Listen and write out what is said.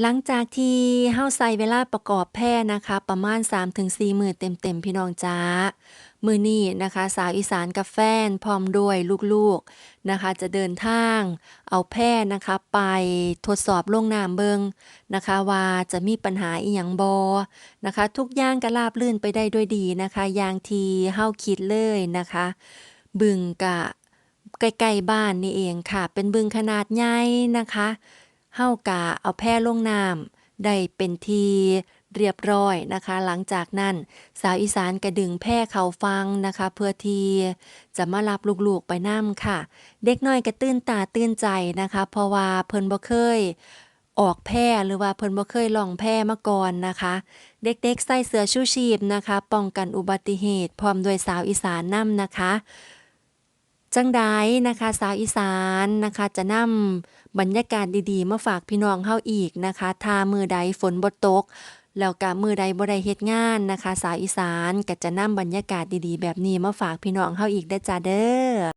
หลังจากที่เฮาใช้เวลาประกอบแพนะคะ ประมาณ 3-4มื้อเต็มๆพี่น้องจ๋ามื้อนี้นะคะ สาวอีสานกับแฟนพร้อมด้วยลูกๆนะคะ จะเดินทาง เอาแพนะคะ ไปทดสอบลงน้ำเบิงนะคะ ว่าจะมีปัญหาอิหยังบ่นะคะ ทุกอย่างก็ราบรื่นไปได้ด้วยดีนะคะอย่างที่เฮาคิดเลยนะคะ บึงก็ใกล้ๆบ้านนี่เองค่ะ เป็นบึงขนาดใหญ่นะคะ เฮาก็เอาแพ่ลงน้ำได้เป็นทีเรียบร้อยนะคะ หลังจากนั้น สาวอีสานก็ดึงแพ่เขาฝั่งนะคะ เพื่อทีจะมารับลูกๆไปนำค่ะ เด็กน้อยก็ตื่นตาตื่นใจนะคะ เพราะว่าเพิ่นบ่เคยออกแพ่หรือว่าเพิ่นบ่เคยลองแพ่มาก่อนนะคะ เด็กๆใส่เสื้อชูชีพนะคะ ป้องกันอุบัติเหตุ พร้อมด้วยสาวอีสานนำนะคะ จังไดนะคะ สาวอีสานนะคะจะนำบรรยากาศดีๆ มาฝากพี่น้องเฮาอีกนะคะถ้ามือใดฝนบ่ตกแล้วก็มือใดบ่ได้เฮ็ดงานนะคะ สาวอีสานก็จะนำบรรยากาศดีๆ แบบนี้มาฝากพี่น้องเฮาอีกได้จ้าเด้อ